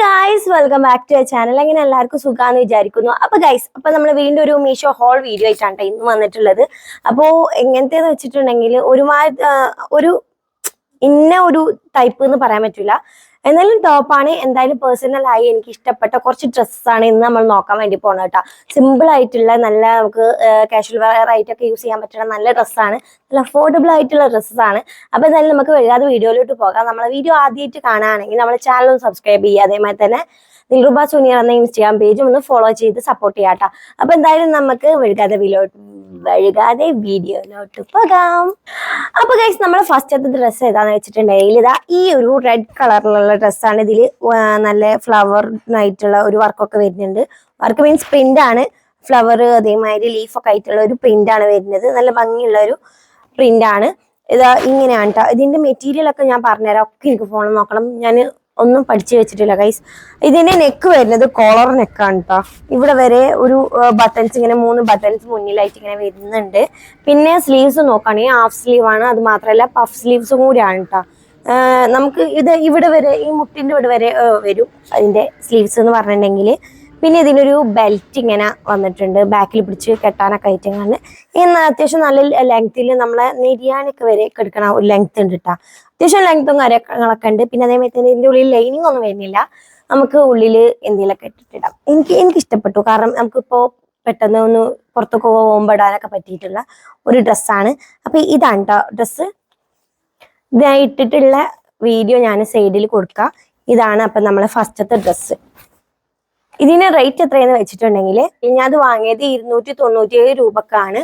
Guys welcome back to channel അങ്ങനെ എല്ലാവർക്കും സുഖാന്ന് വിചാരിക്കുന്നു. അപ്പൊ ഗൈസ് അപ്പൊ നമ്മൾ വീണ്ടും ഒരു മീഷോ ഹോൾ വീഡിയോ ആയിട്ടാണ് ട്ടോ ഇന്ന് വന്നിട്ടുള്ളത്. അപ്പോ എങ്ങനത്തെന്ന് വെച്ചിട്ടുണ്ടെങ്കിൽ ഒരുമാതിരി ഒരു ഇന്ന ഒരു ടൈപ്പ് എന്ന് പറയാൻ പറ്റില്ല എന്നാലും ടോപ്പാണ് എന്തായാലും പേഴ്സണലായി എനിക്ക് ഇഷ്ടപ്പെട്ട കുറച്ച് ഡ്രസ്സാണ് ഇന്ന് നമ്മൾ നോക്കാൻ വേണ്ടി പോണത് കേട്ടോ. സിമ്പിൾ ആയിട്ടുള്ള നല്ല നമുക്ക് കാഷ്വൽ വെയർ ആയിട്ടൊക്കെ യൂസ് ചെയ്യാൻ പറ്റുന്ന നല്ല ഡ്രസ്സാണ് നല്ല അഫോർഡബിൾ ആയിട്ടുള്ള ഡ്രസ്സാണ് ആണ്. അപ്പൊ എന്തായാലും നമുക്ക് വൈകാതെ വീഡിയോയിലോട്ട് പോകാം. നമ്മളെ വീഡിയോ ആദ്യമായിട്ട് കാണുകയാണെങ്കിൽ നമ്മളെ ചാനൽ ഒന്ന് സബ്സ്ക്രൈബ് ചെയ്യുക. അതേമാതിരി തന്നെ ദിൽറുബ സുനിയർ എന്ന ഇൻസ്റ്റാഗ്രാം പേജും ഒന്ന് ഫോളോ ചെയ്ത് സപ്പോർട്ട് ചെയ്യാം കേട്ടോ അപ്പൊ എന്തായാലും നമുക്ക് വഴുകാതെ വീഡിയോട്ട് വഴുകാതെ വീഡിയോയിലോട്ട് പോകാം. അപ്പൊ ഗൈസ് നമ്മൾ ഫസ്റ്റത്തെ ഡ്രസ്സ് ഏതാന്ന് വെച്ചിട്ടുണ്ടെങ്കിൽ ഇതാ ഈ ഒരു റെഡ് കളറിലുള്ള ഡ്രസ്സാണ് ഇതിൽ നല്ല ഫ്ലവർ ആയിട്ടുള്ള ഒരു വർക്കൊക്കെ വരുന്നുണ്ട്. വർക്ക് മീൻസ് പ്രിന്റ് ആണ്. ഫ്ലവർ അതേമാതിരി ലീഫൊക്കെ ആയിട്ടുള്ള ഒരു പ്രിന്റ് ആണ് വരുന്നത്. നല്ല ഭംഗിയുള്ള ഒരു പ്രിന്റ് ആണ്. ഇതാ ഇങ്ങനെയാണ് കേട്ടോ ഇതിന്റെ മെറ്റീരിയൽ ഒക്കെ ഞാൻ പറഞ്ഞുതരാം. ഒക്കെ എനിക്ക് ഫോണിൽ നോക്കണം. ഞാൻ ഒന്നും പഠിച്ചു വെച്ചിട്ടില്ല ഗൈസ് ഇതിന്റെ നെക്ക് വരുന്നത് കോളർ നെക്കാണ് കേട്ടോ ഇവിടെ വരെ ഒരു ബട്ടൺസ് ഇങ്ങനെ മൂന്ന് ബട്ടൺസ് മുന്നിലായിട്ട് ഇങ്ങനെ വരുന്നുണ്ട്. പിന്നെ സ്ലീവ്സ് നോക്കുകയാണെങ്കിൽ ഹാഫ് സ്ലീവ് ആണ്. അത് മാത്രമല്ല പഫ് സ്ലീവ്സും കൂടിയാണ് കേട്ടോ നമുക്ക് ഇത് ഇവിടെ വരെ ഈ മുട്ടിന്റെ ഇവിടെ വരെ വരും അതിന്റെ സ്ലീവ്സ് എന്ന് പറഞ്ഞിട്ടുണ്ടെങ്കിൽ. പിന്നെ ഇതിനൊരു ബെൽറ്റ് ഇങ്ങനെ വന്നിട്ടുണ്ട്. ബാക്കിൽ പിടിച്ച് കെട്ടാനൊക്കെ ആയിട്ട് ഇങ്ങനെ. അത്യാവശ്യം നല്ല ലെങ്ത്തിൽ നമ്മളെ നെരിയാനൊക്കെ വരെ എടുക്കണ ഒരു ലെങ്ത് ഉണ്ട് കേട്ടോ അത്യാവശ്യം ലെങ്ത്തും കാര്യങ്ങളൊക്കെ ഉണ്ട്. പിന്നെ അതേമാതിരി തന്നെ ഇതിന്റെ ഉള്ളിൽ ലൈനിങ് ഒന്നും വരുന്നില്ല. നമുക്ക് ഉള്ളിൽ എന്തെങ്കിലുമൊക്കെ ഇട്ടിട്ടിടാം എനിക്ക് എനിക്ക് ഇഷ്ടപ്പെട്ടു. കാരണം നമുക്കിപ്പോൾ പെട്ടെന്ന് ഒന്ന് പുറത്തൊക്കെ പോകുമ്പോൾ ഇടാനൊക്കെ പറ്റിയിട്ടുള്ള ഒരു ഡ്രസ്സാണ് അപ്പോൾ ഇതാണ് കേട്ടോ ഡ്രസ്സ് ഇതായിട്ടിട്ടുള്ള വീഡിയോ ഞാൻ സൈഡിൽ കൊടുക്കാം. ഇതാണ് അപ്പം നമ്മളെ ഫസ്റ്റത്തെ ഡ്രസ്സ് ഇതിന് റേറ്റ് എത്രയെന്ന് വെച്ചിട്ടുണ്ടെങ്കിൽ ഞാൻ അത് വാങ്ങിയത് ഇരുന്നൂറ്റി തൊണ്ണൂറ്റി ഏഴ് രൂപക്കാണ്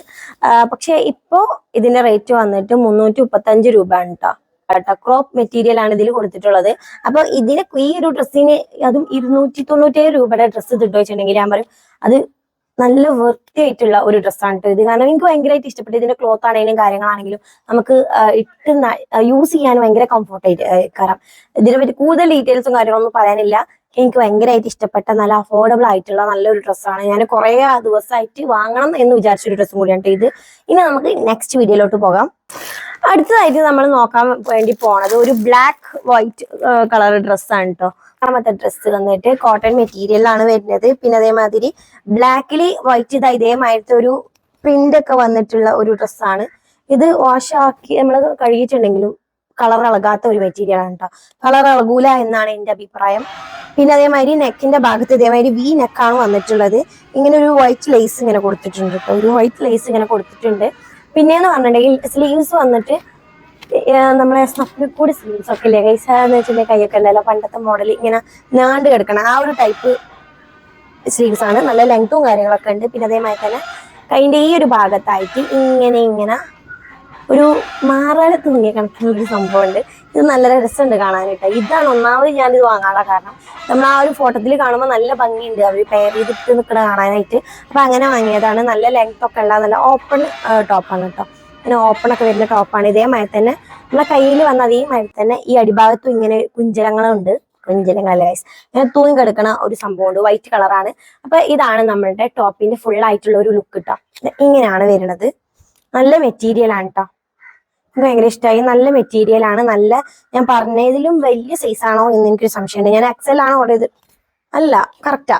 പക്ഷെ ഇപ്പോ ഇതിന്റെ റേറ്റ് വന്നിട്ട് മുന്നൂറ്റി മുപ്പത്തഞ്ച് രൂപയാണ് കേട്ടോ കേട്ടോ ക്രോപ്പ് മെറ്റീരിയൽ ആണ് ഇതിൽ കൊടുത്തിട്ടുള്ളത്. അപ്പൊ ഇതിന് ഈ ഒരു ഡ്രസ്സിന് അതും ഇരുന്നൂറ്റി തൊണ്ണൂറ്റി ഏഴ് രൂപയുടെ ഡ്രസ്സ് ഇതിട്ടോ വെച്ചിട്ടുണ്ടെങ്കിൽ ഞാൻ പറയും അത് നല്ല വൃത്തിയായിട്ടുള്ള ഒരു ഡ്രസ്സാണ് ഇത്. കാരണം എനിക്ക് ഭയങ്കരമായിട്ട് ഇഷ്ടപ്പെട്ടു. ഇതിന്റെ ക്ലോത്ത് ആണെങ്കിലും കാര്യങ്ങളാണെങ്കിലും നമുക്ക് ഇട്ട് യൂസ് ചെയ്യാൻ ഭയങ്കര കംഫോർട്ടായിട്ട് കാരണം ഇതിനെ പറ്റി കൂടുതൽ ഡീറ്റെയിൽസും കാര്യങ്ങളൊന്നും പറയാനില്ല. എനിക്ക് ഭയങ്കരമായിട്ട് ഇഷ്ടപ്പെട്ട നല്ല അഫോർഡബിൾ ആയിട്ടുള്ള നല്ലൊരു ഡ്രസ്സാണ്. ഞാൻ കുറേ ദിവസമായിട്ട് വാങ്ങണം എന്ന് വിചാരിച്ചൊരു ഡ്രസ്സും കൂടിയാണ് ഇത്. ഇനി നമുക്ക് നെക്സ്റ്റ് വീഡിയോയിലോട്ട് പോകാം. അടുത്തതായിട്ട് നമ്മൾ നോക്കാൻ വേണ്ടി പോണത് ഒരു ബ്ലാക്ക് വൈറ്റ് കളർ ഡ്രസ്സാണ് കേട്ടോ രണ്ടാമത്തെ ഡ്രസ്സ് വന്നിട്ട് കോട്ടൺ മെറ്റീരിയലാണ് വരുന്നത്. പിന്നെ അതേമാതിരി ബ്ലാക്കിൽ വൈറ്റ് ഇതാ ഇതേമാതിരത്തെ ഒരു പ്രിന്റ് ഒക്കെ വന്നിട്ടുള്ള ഒരു ഡ്രസ്സാണ് ഇത് വാഷ് ആക്കി നമ്മൾ കഴുകിയിട്ടുണ്ടെങ്കിലും കളർ ഇളകാത്ത ഒരു മെറ്റീരിയൽ ആണ് കേട്ടോ കളർ ഇളകൂല എന്നാണ് എന്റെ അഭിപ്രായം. പിന്നെ അതേമാതിരി നെക്കിന്റെ ഭാഗത്ത് ഇതേമാതിരി വി നെക്കാണ് വന്നിട്ടുള്ളത്. ഇങ്ങനെ ഒരു വൈറ്റ് ലേസ് ഇങ്ങനെ കൊടുത്തിട്ടുണ്ട് കേട്ടോ ഒരു വൈറ്റ് ലേസ് ഇങ്ങനെ കൊടുത്തിട്ടുണ്ട്. പിന്നെന്ന് പറഞ്ഞിട്ടുണ്ടെങ്കിൽ സ്ലീവ്സ് വന്നിട്ട് നമ്മളെ നമ്മളെ സ്വപ്നക്കൂടി സ്ലീവ്സ് ഒക്കെ ഇല്ലേ? കൈസ എന്ന് വെച്ചിട്ടുണ്ടെങ്കിൽ കൈയൊക്കെ ഉണ്ടല്ലോ. പണ്ടത്തെ മോഡൽ ഇങ്ങനെ നാണ്ട് കിടക്കണം ആ ഒരു ടൈപ്പ് സ്ലീവ്സ് ആണ്. നല്ല ലെങ്ത്തും കാര്യങ്ങളൊക്കെ ഉണ്ട്. പിന്നെ അതേമാതിരി തന്നെ കൈന്റെ ഈ ഒരു ഭാഗത്തായിട്ട് ഇങ്ങനെ ഇങ്ങനെ ഒരു മാറാതെ കണക്കുള്ള ഒരു സംഭവമുണ്ട്. ഇത് നല്ല രസമുണ്ട് കാണാനായിട്ട്. ഇതാണ് ഒന്നാമത് ഇത് വാങ്ങാനുള്ള കാരണം. നമ്മൾ ആ ഒരു ഫോട്ടോത്തിൽ കാണുമ്പോൾ നല്ല ഭംഗിയുണ്ട്. അവർ പെയർ ചെയ്തിട്ട് നിൽക്കണ കാണാനായിട്ട്. അപ്പൊ അങ്ങനെ വാങ്ങിയതാണ്. നല്ല ലെങ്ത് ഒക്കെ ഉള്ള നല്ല ഓപ്പൺ ടോപ്പാണ് കേട്ടോ അങ്ങനെ ഓപ്പൺ ഒക്കെ വരുന്ന ടോപ്പാണ് ഇതേമാതിരി തന്നെ നമ്മളെ കയ്യിൽ വന്ന അതേമാതിരി തന്നെ ഈ അടിഭാഗത്തും ഇങ്ങനെ കുഞ്ചലങ്ങളുണ്ട്. കുഞ്ചലങ്ങളല്ല guys. ഇങ്ങനെ തൂങ്ങി കിടക്കണ ഒരു സംഭവമുണ്ട്. വൈറ്റ് കളറാണ് അപ്പൊ ഇതാണ് നമ്മളുടെ ടോപ്പിന്റെ ഫുൾ ആയിട്ടുള്ള ഒരു ലുക്ക് കേട്ടോ ഇങ്ങനെയാണ് വരുന്നത്. നല്ല മെറ്റീരിയൽ ആണ് കേട്ടോ ഭയങ്കര ഇഷ്ടമായി നല്ല മെറ്റീരിയൽ ആണ്. നല്ല ഞാൻ പറഞ്ഞതിലും വലിയ സൈസ് ആണോ എന്ന് എനിക്കൊരു സംശയമുണ്ട്. ഞാൻ എക്സൽ ആണ് ഓർഡർ ചെയ്ത് അല്ല കറക്റ്റാ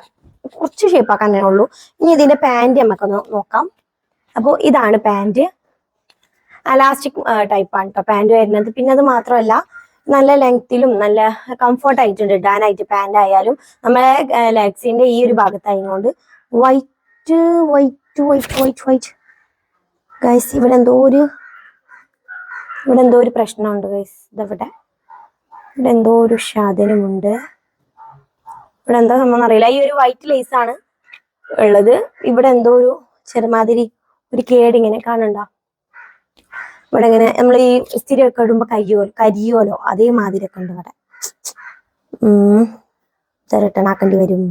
കുറച്ച് ഷേപ്പ് ആക്കാൻ തന്നെ ഉള്ളൂ. ഇനി ഇതിന്റെ പാന്റ് നമുക്കൊന്ന് നോക്കാം. അപ്പോൾ ഇതാണ് പാന്റ് അലാസ്റ്റിക് ടൈപ്പ് ആണ് കേട്ടോ പാന്റ് വരുന്നത്. പിന്നെ അത് മാത്രമല്ല നല്ല ലെങ്ത്തിലും നല്ല കംഫർട്ട് ആയിട്ടുണ്ട്. ഇടാനായിട്ട് പാന്റ് ആയാലും. നമ്മളെ ലെഗ്സിന്റെ ഈ ഒരു ഭാഗത്തായതുകൊണ്ട് white white white white white guys ഇവിടെ എന്തോ ഒരു ഇവിടെ എന്തോ ഒരു പ്രശ്നമുണ്ട് ഗൈസ് ഇതവിടെ. ഇവിടെ എന്തോ ഒരു ഷാദനമുണ്ട് ഇവിടെ എന്താ സംഭവം അറിയില്ല. ഈ ഒരു വൈറ്റ് ലേസ് ആണ് ഉള്ളത്. ഇവിടെ എന്തോ ഒരു ചെറുമാതിരി ഒരു കേടിങ്ങനെ കാണണ്ട ഇവിടെ ഇങ്ങനെ നമ്മൾ ഈ ഇസ്തിരി ഒക്കെ ഇടുമ്പോ കയ്യോലോ കരിയോലോ അതേമാതിരി ഒക്കെ ഉണ്ട് ഇവിടെ. റിട്ടേൺ ആക്കേണ്ടി വരും.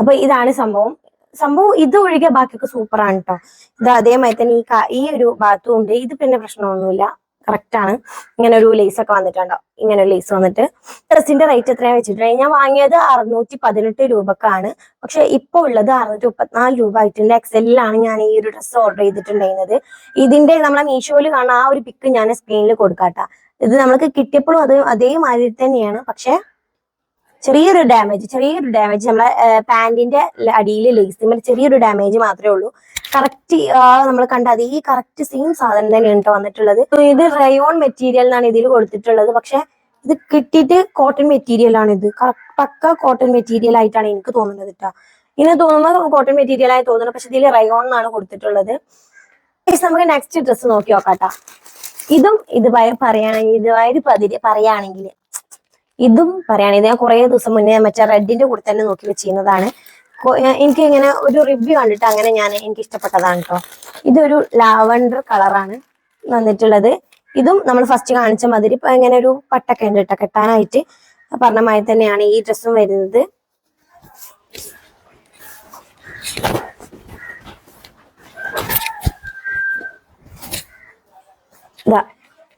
അപ്പൊ ഇതാണ് സംഭവം. സംഭവം ഇത് ഒഴികെ ബാക്കിയൊക്കെ സൂപ്പറാണ് കേട്ടോ ഇത് അതേമാതിരി തന്നെ ഈ ഈ ഒരു ഭാഗത്തും ഉണ്ട്. ഇത് പിന്നെ പ്രശ്നമൊന്നുമില്ല. കറക്റ്റ് ആണ്. ഇങ്ങനെ ഒരു ലേസ് ഒക്കെ വന്നിട്ടുണ്ടോ? ഇങ്ങനെ ഒരു ലേസ് വന്നിട്ട്. ഡ്രസ്സിന്റെ റേറ്റ് എത്രയാണ് വെച്ചിട്ടുണ്ടെങ്കിൽ ഞാൻ വാങ്ങിയത് അറുന്നൂറ്റി പതിനെട്ട് രൂപക്കാണ്. പക്ഷെ ഇപ്പോൾ ഉള്ളത് അറുന്നൂറ്റി മുപ്പത്തിനാല് രൂപ ആയിട്ടുണ്ട്. എക്സലിലാണ് ഞാൻ ഈ ഒരു ഡ്രസ്സ് ഓർഡർ ചെയ്തിട്ടുണ്ടായിരുന്നത്. ഇതിന്റെ നമ്മളെ മീഷോയിൽ കാണുന്ന ആ ഒരു പിക്ക് ഞാൻ സ്ക്രീനിൽ കൊടുക്കാട്ട. ഇത് നമ്മൾക്ക് കിട്ടിയപ്പോഴും അത് അതേമാതിരി തന്നെയാണ്. പക്ഷെ ചെറിയൊരു ഡാമേജ് ചെറിയൊരു ഡാമേജ് നമ്മളെ പാന്റിന്റെ അടിയിൽ ലേസിന്മേൽ ചെറിയൊരു ഡാമേജ് മാത്രമേ ഉള്ളൂ. കറക്റ്റ് നമ്മൾ കണ്ട അതേ കറക്റ്റ് സെയിം സാധനം തന്നെയാണ് കേട്ടോ വന്നിട്ടുള്ളത്. ഇത് റയോൺ മെറ്റീരിയൽ എന്നാണ് ഇതിൽ കൊടുത്തിട്ടുള്ളത്. പക്ഷെ ഇത് കിട്ടിയിട്ട് കോട്ടൺ മെറ്റീരിയൽ ആണ് ഇത്. പക്ക കോട്ടൺ മെറ്റീരിയൽ ആയിട്ടാണ് എനിക്ക് തോന്നുന്നത് കേട്ടോ ഇങ്ങനെ തോന്നുമ്പോൾ കോട്ടൺ മെറ്റീരിയൽ ആയി തോന്നുന്നു. പക്ഷെ ഇതിൽ റയോൺ എന്നാണ് കൊടുത്തിട്ടുള്ളത്. നമുക്ക് നെക്സ്റ്റ് ഡ്രസ്സ് നോക്കി നോക്കാട്ടാ ഇതും ഇതുമായി പറയുകയാണെങ്കിൽ ഇതുമായി പതിരി പറയുകയാണെങ്കിൽ ഇതും പറയാണ്. ഇത് ഞാൻ കുറേ ദിവസം മുന്നേ മറ്റേ റെഡിന്റെ കൂടെ തന്നെ നോക്കി വെച്ചിരുന്നതാണ്. എനിക്ക് ഇങ്ങനെ ഒരു റിവ്യൂ കണ്ടിട്ട് അങ്ങനെ ഞാൻ എനിക്ക് ഇഷ്ടപ്പെട്ടതാണ് കേട്ടോ ഇതൊരു ലാവണ്ടർ കളറാണ് വന്നിട്ടുള്ളത്. ഇതും നമ്മൾ ഫസ്റ്റ് കാണിച്ച മാതിരി ഇപ്പൊ ഇങ്ങനെ ഒരു പട്ടൊക്കെ ഉണ്ട് കേട്ടോ കെട്ടാനായിട്ട്. പറഞ്ഞ മാതിരി തന്നെയാണ് ഈ ഡ്രസ്സും വരുന്നത്. ഇതാ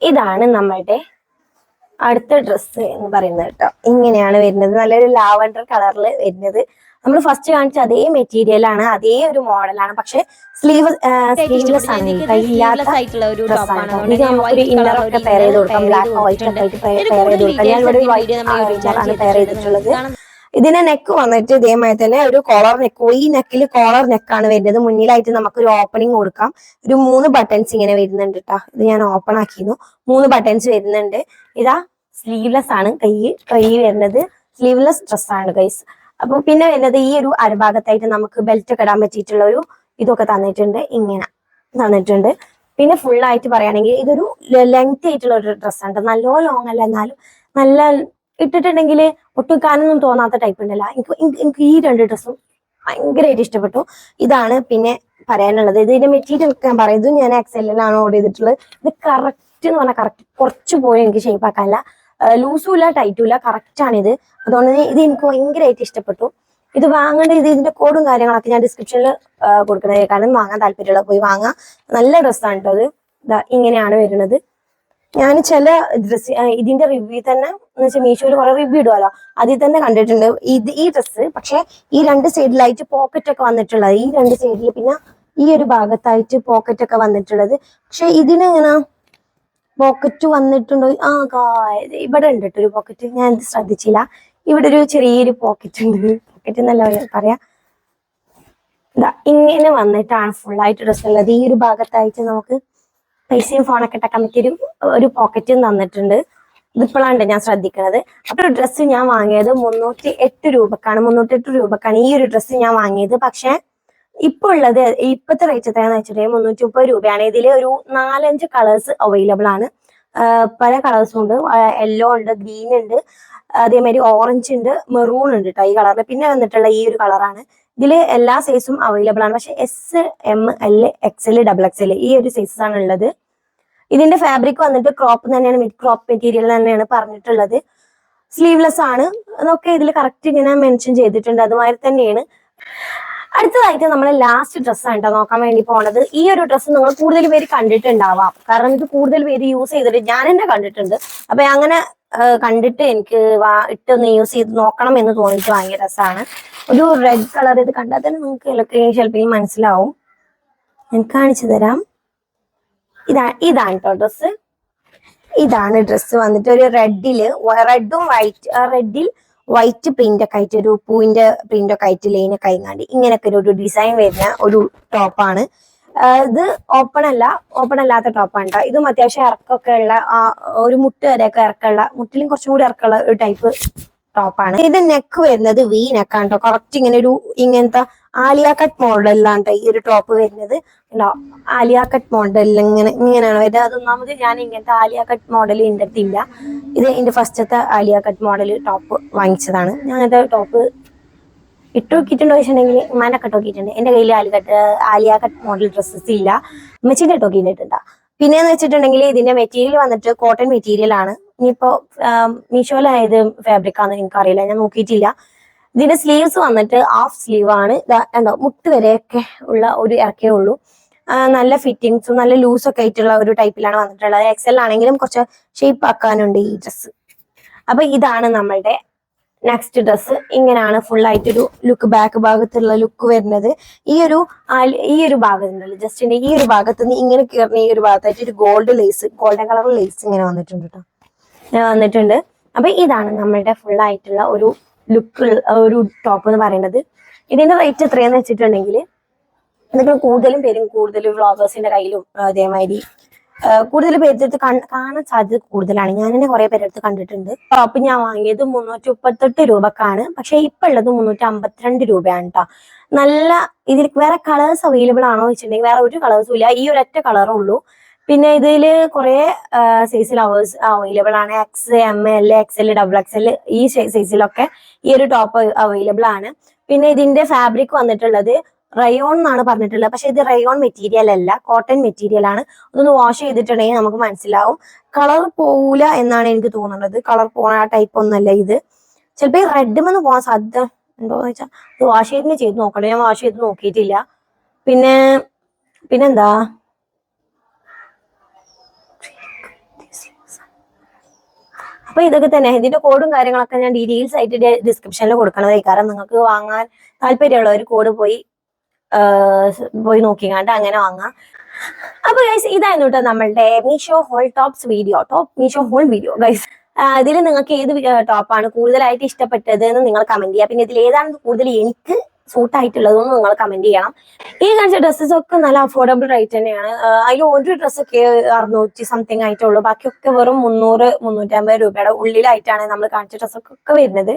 ഇതാണ് നമ്മളുടെ അടുത്ത ഡ്രസ്സ് എന്ന് പറയുന്നത് കേട്ടോ. ഇങ്ങനെയാണ് വരുന്നത്. നല്ലൊരു ലാവണ്ടർ കളറിൽ വരുന്നത്. നമ്മൾ ഫസ്റ്റ് കാണിച്ച അതേ മെറ്റീരിയൽ ആണ്. അതേ ഒരു മോഡലാണ് പക്ഷെ സ്ലീവ് സ്ലീവ്ലെസ് ആണ്. നമുക്കൊരു ഇന്നർ ഒക്കെ പെയർ ചെയ്ത് കൊടുക്കാം. ബ്ലാക്ക് വൈറ്റ് ഒക്കെ ആയിട്ട് പെയർ ചെയ്ത് കൊടുക്കാം. ഞാൻ ഇവിടെ ഒരു വൈറ്റ് ആണ് പെയർ ചെയ്തിട്ടുള്ളത്. ഇതിന്റെ നെക്ക് വന്നിട്ട് ഇതേമാതിരി തന്നെ ഒരു കോളർ നെക്ക് ഈ നെക്കിൽ കോളർ നെക്കാണ് വരുന്നത്. മുന്നിലായിട്ട് നമുക്ക് ഒരു ഓപ്പണിംഗ് കൊടുക്കാം. ഒരു മൂന്ന് ബട്ടൺസ് ഇങ്ങനെ വരുന്നുണ്ട് കേട്ടോ ഇത് ഞാൻ ഓപ്പൺ ആക്കിയിരുന്നു. മൂന്ന് ബട്ടൺസ് വരുന്നുണ്ട്. ഇതാ സ്ലീവ്ലെസ് ആണ് കൈ കൈ വരുന്നത്. സ്ലീവ്ലെസ് ഡ്രസ് ആണ് ഗൈസ് അപ്പൊ പിന്നെ വരുന്നത് ഈ ഒരു അരഭാഗത്തായിട്ട് നമുക്ക് ബെൽറ്റ് ഒക്കെ ഇടാൻ പറ്റിയിട്ടുള്ള ഒരു ഇതൊക്കെ തന്നിട്ടുണ്ട്. ഇങ്ങനെ തന്നിട്ടുണ്ട്. പിന്നെ ഫുൾ ആയിട്ട് പറയുകയാണെങ്കിൽ ഇതൊരു ലെങ്ത് ആയിട്ടുള്ള ഒരു ഡ്രസ്സാണ് നല്ലോ ലോങ് അല്ല എന്നാലും നല്ല ഇട്ടിട്ടുണ്ടെങ്കിൽ ഒട്ടും കാനൊന്നും തോന്നാത്ത ടൈപ്പ് ഉണ്ടല്ല. എനിക്ക് എനിക്ക് ഈ രണ്ട് ഡ്രസ്സും ഭയങ്കരമായിട്ട് ഇഷ്ടപ്പെട്ടു. ഇതാണ് പിന്നെ പറയാനുള്ളത്. ഇതിന്റെ മെറ്റീരിയൽ ഞാൻ പറയും. ഇതും ഞാൻ എക്സെല്ലിലാണ് ഓർഡർ ചെയ്തിട്ടുള്ളത്. ഇത് കറക്റ്റ് എന്ന് പറഞ്ഞാൽ കറക്റ്റ് കുറച്ച് പോയി എനിക്ക് ഷേപ്പ് ആക്കാനില്ല. ലൂസും ഇല്ല ടൈറ്റും ഇല്ല. കറക്റ്റ് ആണ് ഇത്. അതുകൊണ്ട് ഇത് എനിക്ക് ഭയങ്കരമായിട്ട് ഇഷ്ടപ്പെട്ടു. ഇത് വാങ്ങേണ്ട ഇത് ഇതിന്റെ കോഡും കാര്യങ്ങളൊക്കെ ഞാൻ ഡിസ്ക്രിപ്ഷനിൽ കൊടുക്കുന്നത് കാരണം വാങ്ങാൻ താല്പര്യമുള്ള പോയി വാങ്ങാം. നല്ല ഡ്രസ്സാണ് കേട്ടോ അത് ഇങ്ങനെയാണ് വരുന്നത്. ഞാൻ ചില ഡ്രസ് ഇതിന്റെ റിവ്യൂ തന്നെ എന്ന് വെച്ചാൽ മീഷോയിൽ കുറെ റിവ്യൂ ഇടുമല്ലോ അതിൽ തന്നെ കണ്ടിട്ടുണ്ട്. ഇത് ഈ ഡ്രസ്സ് പക്ഷെ ഈ രണ്ട് സൈഡിലായിട്ട് പോക്കറ്റ് ഒക്കെ വന്നിട്ടുള്ളത്. ഈ രണ്ട് സൈഡിൽ പിന്നെ ഈ ഒരു ഭാഗത്തായിട്ട് പോക്കറ്റ് ഒക്കെ വന്നിട്ടുള്ളത്. പക്ഷെ ഇതിന് ഇങ്ങനെ പോക്കറ്റ് വന്നിട്ടുണ്ടോ? ആ ഇവിടെ ഉണ്ട് കേട്ടോ ഒരു പോക്കറ്റ് ഞാൻ ഇത് ശ്രദ്ധിച്ചില്ല. ഇവിടെ ഒരു ചെറിയൊരു പോക്കറ്റ് ഉണ്ട്. പോക്കറ്റ് എന്നല്ല പറയാ ഇങ്ങനെ വന്നിട്ടാണ് ഫുൾ ആയിട്ട് ഡ്രസ്സ് ഉള്ളത്. ഈ ഒരു ഭാഗത്തായിട്ട് നമുക്ക് പൈസയും ഫോണൊക്കെ ഇട്ടക്കാൻ പറ്റിയൊരു ഒരു പോക്കറ്റും തന്നിട്ടുണ്ട്. ഇതിപ്പോഴാണ് ഞാൻ ശ്രദ്ധിക്കുന്നത് അപ്പൊ ഡ്രസ്സ് ഞാൻ വാങ്ങിയത് മുന്നൂറ്റി എട്ട് രൂപക്കാണ്. മുന്നൂറ്റി എട്ട് രൂപക്കാണ് ഈ ഒരു ഡ്രസ്സ് ഞാൻ വാങ്ങിയത്. പക്ഷെ ഇപ്പൊ ഉള്ളത് ഇപ്പോഴത്തെ റേറ്റ് എത്രയാന്ന് വെച്ചിട്ടുണ്ടെങ്കിൽ മുന്നൂറ്റി മുപ്പത് രൂപയാണ്. ഇതിൽ ഒരു നാലഞ്ച് കളേഴ്സ് അവൈലബിൾ ആണ്. പല കളേഴ്സും ഉണ്ട്. യെല്ലോ ഉണ്ട് ഗ്രീൻ ഉണ്ട്. അതേമാതിരി ഓറഞ്ച് ഉണ്ട് മെറൂൺ ഉണ്ട് കേട്ടോ ഈ കളറിൽ പിന്നെ വന്നിട്ടുള്ള ഈ ഒരു കളറാണ് ഇതിൽ എല്ലാ സൈസും അവൈലബിൾ ആണ്. പക്ഷെ S M L X L double X L ഈ ഒരു സൈസസ് ആണ് ഉള്ളത്. ഇതിന്റെ ഫാബ്രിക് വന്നിട്ട് ക്രോപ്പ് തന്നെയാണ് മിഡ് ക്രോപ്പ് മെറ്റീരിയൽ തന്നെയാണ് പറഞ്ഞിട്ടുള്ളത്. സ്ലീവ്ലെസ് ആണ്. അതൊക്കെ ഇതിൽ കറക്റ്റ് ഇങ്ങനെ മെൻഷൻ ചെയ്തിട്ടുണ്ട്. അതുമാതിരി തന്നെയാണ്. അടുത്തതായിട്ട് നമ്മൾ ലാസ്റ്റ് ഡ്രസ്സാണ് കേട്ടോ നോക്കാൻ വേണ്ടി പോണത്. ഈ ഒരു ഡ്രസ്സ് നിങ്ങൾ കൂടുതൽ പേര് കണ്ടിട്ടുണ്ടാവാം. കാരണം ഇത് കൂടുതൽ പേര് യൂസ് ചെയ്തിട്ട് ഞാൻ തന്നെ കണ്ടിട്ടുണ്ട്. അപ്പൊ അങ്ങനെ കണ്ടിട്ട് എനിക്ക് ഇട്ടൊന്ന് യൂസ് ചെയ്ത് നോക്കണം എന്ന് തോന്നിയിട്ട് വാങ്ങിയ ഡ്രസ്സാണ് ഒരു റെഡ് കളർ ഇത് കണ്ടാൽ തന്നെ നിങ്ങൾക്ക് ചിലപ്പോൾ മനസ്സിലാവും. ഞാൻ കാണിച്ചു തരാം. ഇതാ ഇതാണ് കേട്ടോ ഡ്രസ്സ് ഇതാണ് ഡ്രസ്സ് വന്നിട്ട് ഒരു റെഡിൽ റെഡും വൈറ്റ് റെഡിൽ വൈറ്റ് പ്രിന്റ് ഒക്കെ ആയിട്ട് ഒരു പൂവിന്റെ പ്രിന്റ് ഒക്കെ ആയിട്ട് ലൈൻ ഒക്കെ ആയിങ്ങാണ്ട് ഇങ്ങനെയൊക്കെ ഒരു ഡിസൈൻ വരുന്ന ഒരു ടോപ്പാണ് ഇത് ഓപ്പൺ അല്ല ഓപ്പൺ അല്ലാത്ത ടോപ്പാണ് കേട്ടോ ഇതും അത്യാവശ്യം ഇറക്കമൊക്കെ ഉള്ള ഒരു മുട്ട് വരെയൊക്കെ ഇറക്കമുള്ള മുട്ടിലും കുറച്ചും കൂടി ഇറക്കമുള്ള ഒരു ടൈപ്പ് ടോപ്പാണ് ഇത് നെക്ക് വരുന്നത് വി നെക്കാണ് കേട്ടോ കറക്റ്റ് ഇങ്ങനെ ഒരു ഇങ്ങനത്തെ ആലിയ കട്ട് മോഡലിലാണ് ഈ ഒരു ടോപ്പ് വരുന്നത്. ആലിയ കട്ട് മോഡലിൽ ഇങ്ങനെ ഇങ്ങനെയാണ് വരുന്നത്. അതൊന്നാമത് ഞാൻ ഇങ്ങനത്തെ ആലിയ കട്ട് മോഡൽ എന്റെ അടുത്തില്ല ഇത് എന്റെ ഫസ്റ്റത്തെ ആലിയ കട്ട് മോഡൽ ടോപ്പ് വാങ്ങിച്ചതാണ്. ഞാൻ അങ്ങനത്തെ ടോപ്പ് ഇട്ട് നോക്കിയിട്ടുണ്ടോ വെച്ചിട്ടുണ്ടെങ്കിൽ ഉമ്മാന്റെ കട്ട് നോക്കിയിട്ടുണ്ട്. എന്റെ കയ്യിൽ Alia cut Alia cut model dresses ഇല്ല. ഉമ്മച്ചിന്റെ പിന്നെ എന്ന് വെച്ചിട്ടുണ്ടെങ്കിൽ ഇതിന്റെ മെറ്റീരിയൽ വന്നിട്ട് കോട്ടൺ മെറ്റീരിയൽ ആണ്. ഇനിയിപ്പോ മീഷോയിലായത് ഫാബ്രിക് ആണെന്ന് എനിക്കറിയില്ല ഞാൻ നോക്കിയിട്ടില്ല. ഇതിന്റെ സ്ലീവ്സ് വന്നിട്ട് ഹാഫ് സ്ലീവ് ആണ്. എന്താ മുട്ട് വരെയൊക്കെ ഉള്ള ഒരു ഇറക്കേ ഉള്ളൂ. നല്ല ഫിറ്റിങ്സും നല്ല ലൂസ് ഒക്കെ ആയിട്ടുള്ള ഒരു ടൈപ്പിലാണ് വന്നിട്ടുള്ളത്. എക്സൽ ആണെങ്കിലും കുറച്ച് ഷേപ്പ് ആക്കാനുണ്ട് ഈ ഡ്രസ്സ് അപ്പൊ ഇതാണ് നമ്മളുടെ നെക്സ്റ്റ് ഡ്രസ്സ് ഇങ്ങനെയാണ് ഫുൾ ആയിട്ടൊരു ലുക്ക് ബാക്ക് ഭാഗത്തുള്ള ലുക്ക് വരുന്നത്. ഈ ഒരു ഈ ഒരു ഭാഗം ഉണ്ടല്ലോ ജസ്റ്റിന്റെ ഈ ഒരു ഭാഗത്ത് നിന്ന് ഇങ്ങനെ കയറുന്ന ഈ ഒരു ഭാഗത്തായിട്ട് ഒരു gold lace golden colour lace ഇങ്ങനെ വന്നിട്ടുണ്ട് കേട്ടോ വന്നിട്ടുണ്ട്. അപ്പൊ ഇതാണ് നമ്മളുടെ ഫുൾ ആയിട്ടുള്ള ഒരു ലുക്ക് ഒരു ടോപ്പ് എന്ന് പറയുന്നത്. ഇതിന്റെ റേറ്റ് എത്രയാന്ന് വെച്ചിട്ടുണ്ടെങ്കിൽ നിങ്ങൾ കൂടുതലും പേരും കൂടുതൽ വ്ളോഗേഴ്സിന്റെ കയ്യിലും അതേമാതിരി കൂടുതൽ കൂടുതൽ പേരെടുത്ത് കാണാൻ സാധ്യത കൂടുതലാണ്. ഞാൻ തന്നെ കുറെ പേരെടുത്ത് കണ്ടിട്ടുണ്ട്. ടോപ്പ് ഞാൻ വാങ്ങിയത് മുന്നൂറ്റി മുപ്പത്തെട്ട് രൂപക്കാണ്. പക്ഷെ ഇപ്പൊ ഉള്ളത് മുന്നൂറ്റി അമ്പത്തിരണ്ട് രൂപയാണ് കേട്ടോ നല്ല ഇതിൽ വേറെ കളേഴ്സ് അവൈലബിൾ ആണോ വെച്ചിട്ടുണ്ടെങ്കിൽ വേറെ ഒരു കളേഴ്സും ഇല്ല. ഈ ഒരൊറ്റ കളറേ ഉള്ളൂ. പിന്നെ ഇതിൽ കുറെ സൈസിൽ അവേഴ്സ് അവൈലബിൾ ആണ്. X M L X L double X L ഈ സൈസിലൊക്കെ ഈ ഒരു ടോപ്പ് അവൈലബിൾ ആണ്. പിന്നെ ഇതിന്റെ ഫാബ്രിക് വന്നിട്ടുള്ളത് റയോൺ എന്നാണ് പറഞ്ഞിട്ടുള്ളത്. പക്ഷെ ഇത് റയോൺ മെറ്റീരിയൽ അല്ല കോട്ടൺ മെറ്റീരിയൽ ആണ്. അതൊന്ന് വാഷ് ചെയ്തിട്ടുണ്ടെങ്കിൽ നമുക്ക് മനസ്സിലാവും. കളർ പോവില്ല എന്നാണ് എനിക്ക് തോന്നുന്നത്. കളർ പോണ ആ ടൈപ്പ് ഒന്നല്ല ഇത്. ചിലപ്പോൾ ഈ റെഡ്മെന്ന് പോകാൻ സാധ്യത ഉണ്ടോന്ന് വെച്ചാൽ വാഷ് ചെയ്തിന് ചെയ്ത് നോക്കട്ടെ ഞാൻ വാഷ് ചെയ്ത് നോക്കിയിട്ടില്ല. പിന്നെ പിന്നെന്താ? അപ്പൊ ഇതൊക്കെ തന്നെ. ഇതിന്റെ കോഡും കാര്യങ്ങളൊക്കെ ഞാൻ ഡീറ്റെയിൽസ് ആയിട്ട് ഡിസ്ക്രിപ്ഷനിൽ കൊടുക്കണതായി കാരണം നിങ്ങൾക്ക് വാങ്ങാൻ താല്പര്യമുള്ള ഒരു കോഡ് പോയി പോയി നോക്കിക്കാണ്ട് അങ്ങനെ വാങ്ങാം. അപ്പൊ ഗൈസ് ഇതായിരുന്നു കേട്ടോ നമ്മളുടെ Meesho haul tops video top Meesho haul video guys ഇതിൽ നിങ്ങൾക്ക് ഏത് ടോപ്പാണ് കൂടുതലായിട്ട് ഇഷ്ടപ്പെട്ടത് എന്ന് നിങ്ങൾ കമന്റ് ചെയ്യുക പിന്നെ ഇതിൽ ഏതാണ് കൂടുതൽ എനിക്ക് സൂട്ട് ആയിട്ടുള്ളതൊന്നും നിങ്ങൾ കമന്റ് ചെയ്യണം ഈ കാണിച്ച ഡ്രസ്സസ് ഒക്കെ നല്ല അഫോർഡബിൾ റേറ്റ് തന്നെയാണ്. അതിൽ ഒരു ഡ്രസ്സൊക്കെ അറുന്നൂറ്റി സംതിങ് ആയിട്ടുള്ളൂ ബാക്കിയൊക്കെ വെറും മുന്നൂറ് മുന്നൂറ്റമ്പത് രൂപയുടെ ഉള്ളിലായിട്ടാണ് നമ്മൾ കാണിച്ച ഡ്രസ്സൊക്കെ വരുന്നത്.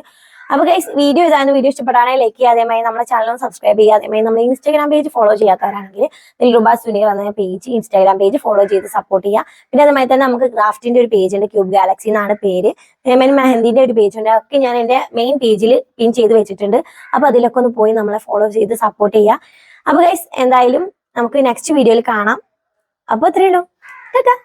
അപ്പൊ ഗൈസ് വീഡിയോ ഇതാണ് വീഡിയോ ഇഷ്ടപ്പെടാണെങ്കിൽ ലൈക്ക് ചെയ്യാതെ മതി നമ്മുടെ ചാനൽ സബ്സ്ക്രൈബ് ചെയ്യാതെ മതി നമ്മുടെ ഇൻസ്റ്റാഗ്രാം പേജ് ഫോളോ ചെയ്യാത്തവരാണെങ്കിൽ ദിൽറുബാ സുനീർ എന്ന പേജ് ഇൻസ്റ്റാഗ്രാം പേജ് ഫോളോ ചെയ്ത് സപ്പോർട്ട് ചെയ്യുക. പിന്നെ അതുമായി തന്നെ നമുക്ക് ക്രാഫ്റ്റിന്റെ ഒരു പേജ് ഉണ്ട് ക്യൂബ് ഗാലക്സി എന്നാണ് പേര്. അതേമാതിരി മെഹന്തിന്റെ ഒരു പേജ് ഉണ്ട്. അതൊക്കെ ഞാൻ എന്റെ മെയിൻ പേജിൽ പിൻ ചെയ്ത് വെച്ചിട്ടുണ്ട്. അപ്പൊ അതിലൊക്കെ ഒന്ന് പോയി നമ്മളെ ഫോളോ ചെയ്ത് സപ്പോർട്ട് ചെയ്യുക. അപ്പൊ ഗൈസ് എന്തായാലും നമുക്ക് നെക്സ്റ്റ് വീഡിയോയിൽ കാണാം. അപ്പൊ അത്രയേ ഉള്ളൂ. ടാറ്റാ.